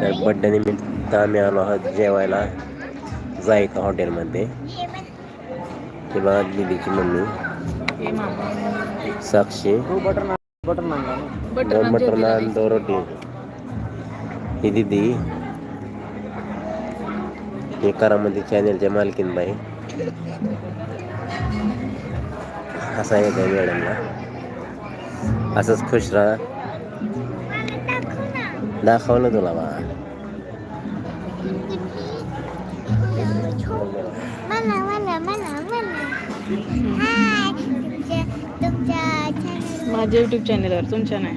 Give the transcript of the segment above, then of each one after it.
तर बड्डे निमित्त आम्ही आलो आहोत जेवायला जायका हॉटेलमध्ये. ते बघा दिदीची मम्मी मामा. साक्षी बटर दोन ज्योती नान दादा. दो रोटी. ही दिदी हे करामध्ये चॅनेलच्या मालकीन बाई. असा आहे त्या मॅडमला असंच खुश राहा. दाखवलं तुला बा. माझ्या युट्यूब चॅनेलवर तुमच्या नाही.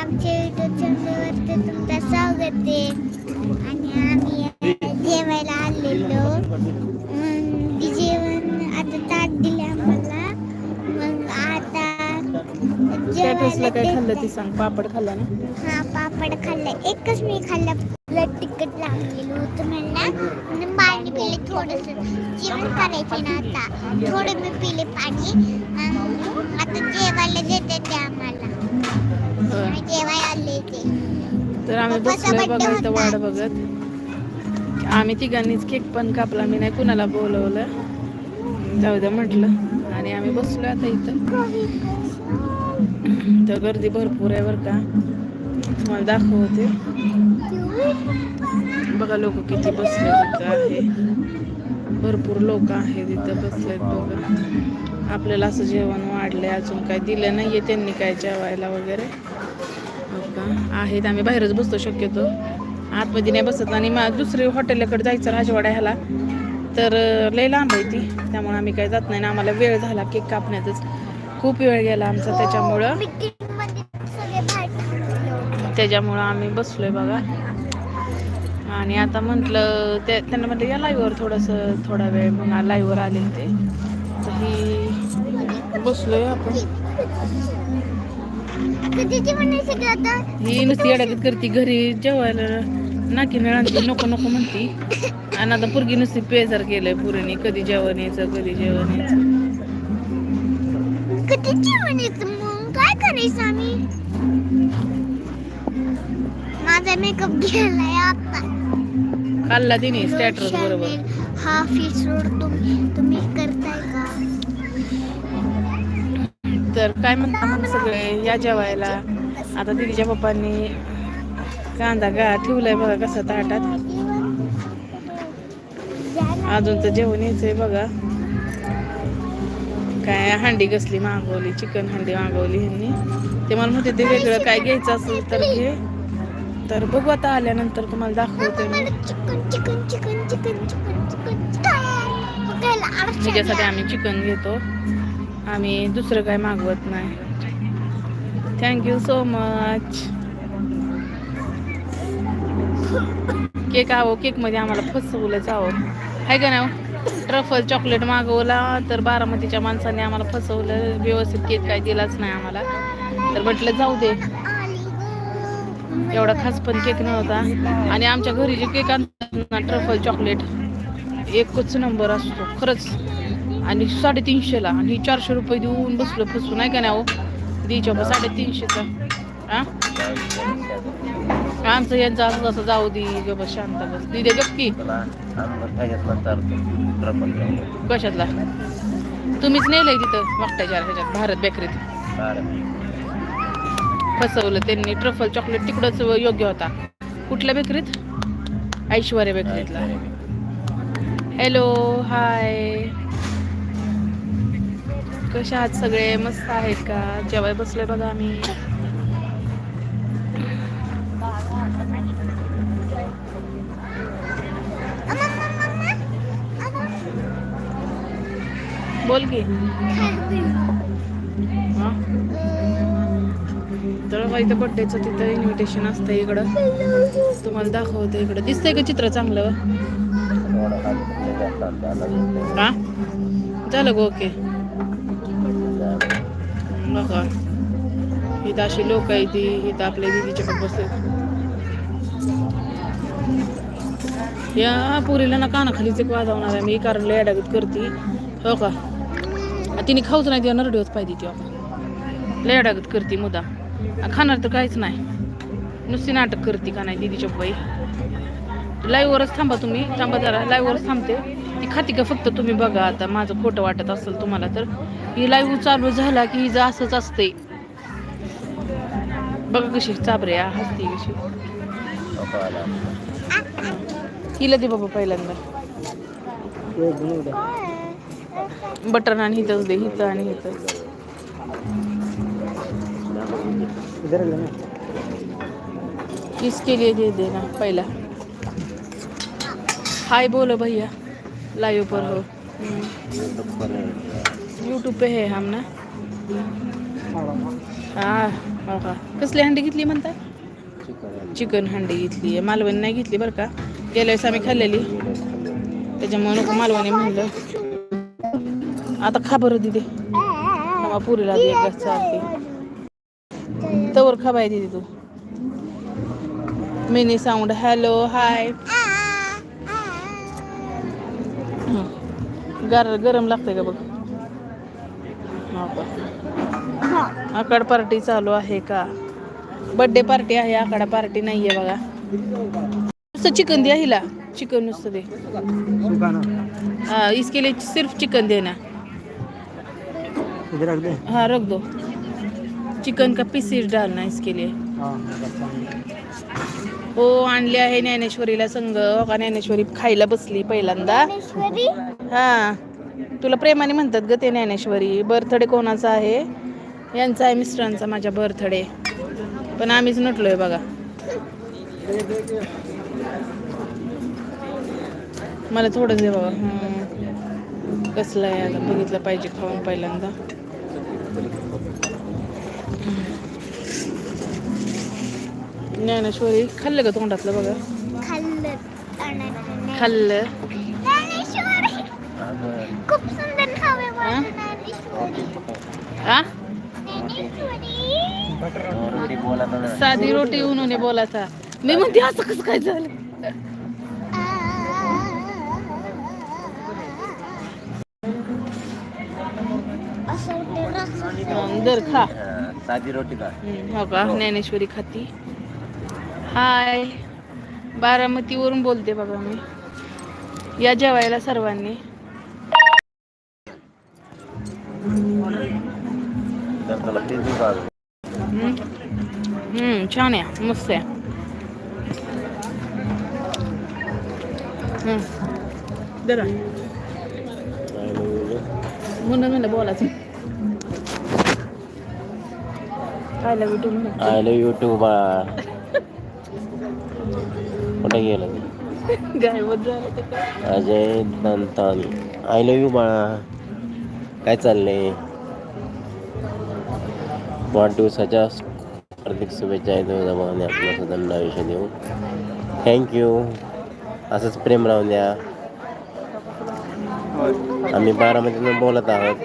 आमच्या युट्यूब चॅनलवरती तुमचं स्वागत आहे. आणि आम्ही जेवायला आलेलो. जेवण आता ताट दिले आम्हाला. मग आता स्टॅटसला काय जेवायला खाल्लं ती सांग? पापड खाल्ला ना? हा पापड खाल्लं. एकच मी खाल्लं. तिकट लागलेलं होतं मला पाणी पिले थोडस. जेवण करायचे ना आता. थोडं मी पिले पाणी. तर आम्ही बसलोय बघा इथं. वाट बघत. आम्ही तिघांनीच केक पण कापला मी नाही कुणाला बोलवलं. जाऊ द्या म्हटलं. आणि आम्ही बसलोय आता इथं. तर गर्दी भरपूर आहे बरं का. तुम्हाला दाखवते. बघा लोक किती बसले तिथं आहे. भरपूर लोक आहेत इथं बसलेत बघा. आपल्याला असं जेवण वाढलंय अजून काय दिलं नाहीये त्यांनी काय जेवायला वगैरे. का आहेत. आम्ही बाहेरच बसतो शक्यतो. आतमध्ये नाही बसत आणि मग दुसरी हॉटेलकडे जायचं राजवाडा ह्याला. तर लय लांब आहे ती. त्यामुळे आम्ही काय जात नाही ना आम्हाला वेळ झाला केक कापण्यातच. खूप वेळ गेला आमचा त्याच्यामुळं. होते. त्याच्यामुळं आम्ही बसलोय बघा. आणि आता म्हटलं ते त्यांना म्हटलं या लाईव्हवर थोडंसं थोडा वेळ. मग लाईव्हवर आले ते. ही बसलोय आपण. ही नुसती अडकत करते घरी जेवायला नाकी आणते नको नको म्हणती. आणि आता पुरगी नुसती पेजर केलंय पुरीने कधी जेवण यायचं कधी जेवण यायचं. काय करायचं आम्ही? माझा मेकअप गेलाय आता. खाल्ला तिने स्टॅटस बरोबर. हा फीस रोड तुम्ही तुम्ही करताय का? तर काय म्हणता मग सगळे? या जेवायला. आता तिच्या पप्पांनी कांदा गा ठेवलाय बघा कसा ताटात. अजून तर जेवण यायचंय बघा. काय हांडी कसली मागवली चिकन हांडी मागवली ह्यांनी. ते मला म्हणते ते वेगळं काय घ्यायचं असेल तर घे. तर बघू आता आल्यानंतर तुम्हाला दाखवते मी. चिकन त्याच्यासाठी आम्ही चिकन घेतो. आम्ही दुसरं काय मागवत नाही. थँक्यू सो मच केक आहो केकमध्ये आम्हाला फसवलं जावं आहे का नाही ट्रफल चॉकलेट मागवला तर बारामतीच्या माणसाने आम्हाला फसवलं. व्यवस्थित केक काय दिलाच नाही आम्हाला. तर म्हटलं जाऊ दे. एवढा खास पण केक नव्हता. आणि आमच्या घरी जे केक आणतात ना ट्रफल चॉकलेट एकच नंबर असतो. खरंच. आणि साडेतीनशेला. आणि चारशे रुपये देऊन बसलो फसून आहे का नाही हो? दीच्या साडेतीनशेचा. हा आमचं यांचं असं असं जाऊ दे ग बस शांत बस. दिदे गप्पी कशातला? तुम्हीच नेलंय तिथं मागच्या ह्याच्यात भारत बेकरीत फसवलं त्यांनी. ट्रफल चॉकलेट तिकडंच योग्य होता. कुठल्या बेकरीत ऐश्वर्या बेकरीतला हॅलो हाय कसे आहात सगळे? मस्त आहेत का? जेवाय बसले बघा आम्ही. बोल की. तर इथं बड्डेचं तिथं इन्व्हिटेशन असतं इकडं. तुम्हाला दाखवते इकडं. दिसतंय का चित्र चांगलं? हा? झालं गो ओके. नका इथं अशी लोक आहे ती इथं आपल्या दिदीच्या पण बसले या पुरीला ना कानाखालीच एक वाजवणार आहे मी कारण लय अडागत करते. हो का? तिने खाऊच नाही तिला नरडी होत पाहिजे ती लय अडागत करते मुदा. खाणार तर काहीच नाही. नुसती नाटक करते का नाही दिदीच्या बाई? लाईव्हवरच थांबा तुम्ही. थांबा जरा लाईव्हवरच थांबते. ती खाती का फक्त तुम्ही बघा आता. माझं खोटं वाटत असेल तुम्हाला तर. ही लाईव्ह चालू झाला की हिचं असंच असते बघा कशी चाबरे हसते कशी. हिला दे बाबा पहिल्यांदा. बटर आणि हिथंच दे हिथं आणि हिथं. इसके लिए दे देना पहिला. हाय बोलो भैया. लाइव पर हो। यूट्यूब पे है हम ना। हा हो का कसली हंडी घेतली म्हणता चिकन हंडी घेतली आहे. मालवणी नाही घेतली बरं का? गेल्या वेळेस आम्ही खाल्लेली. त्याच्यामुळे नको मालवणी म्हणलं. आता खा बरं दिदी. मामा पुरीला दे एक घास चालते तवर खा बाय दिदी तू. Mini sound hello hi. गार गरम लागतंय का बघ? हो. आकाड पार्टी चालू आहे का? बर्थडे पार्टी आहे आकाडा पार्टी नाहीये बघा. नुसतं चिकन द्या हिला. चिकन नुसतं दे. हाँ इसके लिए सिर्फ चिकन देना. इधर रख दे. हाँ रख दो. चिकन का पीसेस डालना इसके लिए. हाँ आणले आहे ज्ञानेश्वरीला संघ का ज्ञानेश्वरी खायला बसली पहिल्यांदा. हा. तुला प्रेमाने म्हणतात ग ते ज्ञानेश्वरी. बर्थडे कोणाचा आहे? यांचा आहे मिस्टरांचा माझ्या बर्थडे. पण आम्हीच नटलोय बघा. मला थोडं दे बाबा. कसलं आहे आता? बघितलं पाहिजे खाऊन पहिल्यांदा. ज्ञानेश्वरी खाल्लं का तोंडातलं बघा? खाल्लं. खाल्लं. ज्ञानेश्वरी. अगं, खूप सुंदर खावे हा? ज्ञानेश्वरी. आ ज्ञानेश्वरी. साधी रोटी उन्होंने बोला था मी म्हणते असं कसं काय झालं? असं ते रस हं, दर खा. साधी रोटी का हं, हो का? ज्ञानेश्वरी खाती. हाय. बारामतीवरून बोलते बघा मी. या जेवायला सर्वांनी. छान आहे. मस्त आहे. जरा. म्हणून म्हणलं बोलायचं. काय love to I love you too बा कुठे गेलं? ते? Ajay Dantani I love you बाळा. काय चाललंय? वाढदिवसाच्या हार्दिक शुभेच्छा आहे तुझ्या भावाने आपल्या सदन आयुष्य देऊ थँक्यू असंच प्रेम राहून द्या. आम्ही बारामतीतून बोलत आहोत.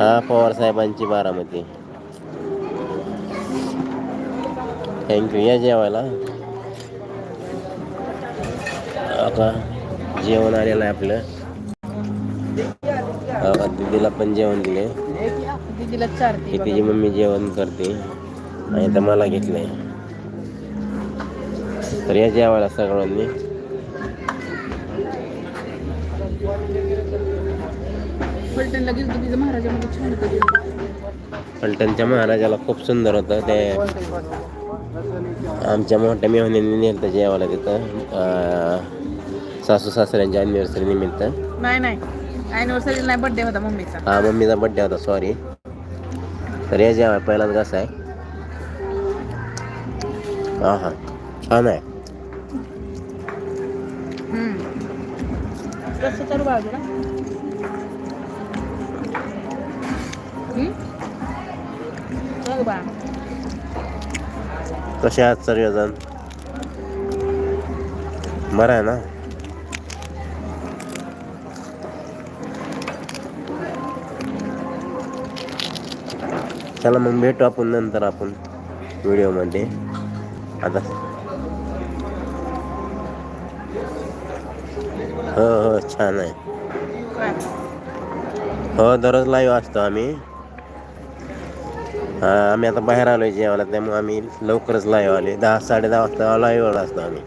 हा पवार साहेबांची बारामती. थँक्यू या जेवायला. आता जेवण आलेलं आहे आपलं. दीदीला पण जेवण दिले की तिची मम्मी जेवण करते आणि तर मला घेतलंय. तर या जेवायला सगळ्यांनी. फलटणच्या महाराजाला खूप सुंदर होतं ते. आमच्या मोठ्या मेहण्यांनी नेलं जेवायला तिथं. सासू सासऱ्यांच्या अॅनिव्हर्सरी निमित्त. नाही नाही. अॅनिव्हर्सरी नाही बर्थडे होता मम्मीचा. हा मम्मीचा बड्डे होता सॉरी तर या जेवाय पहिलाच कसं आहे. हा हा. छान आहे. कसं तर बाजूला. बघ बा. कसे आहात सर्वजण? बरं आहे ना? चला मग भेटू आपण नंतर आपण व्हिडिओमध्ये. आता. हो हो छान आहे. हो दररोज लाईव्ह असतो आम्ही. आम्ही आता बाहेर आलोय जेवायला त्यामुळे आम्ही लवकरच लाईव्ह आले दहा साडे दहा वाजता लाईव्हवर असतो आम्ही.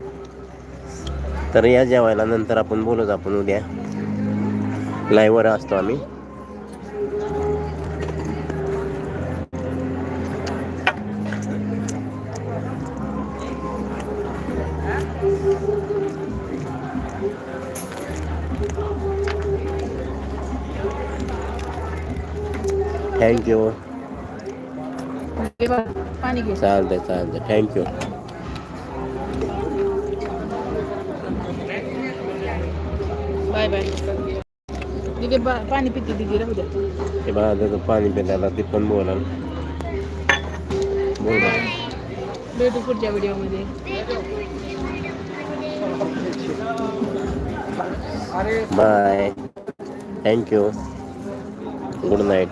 तर या जेवायला नंतर आपण बोलूच आपण उद्या. लाईव्हवर असतो आम्ही. थँक्यू चालतंय चालतंय. थँक्यू बाय बाय दिदी बा पाणी पिते दिदी राहू द्या. ते त्याचं पाणी पिण्याला ते पण बोलाल. बोल भेटू पुढच्या व्हिडिओमध्ये. Bye thank you good night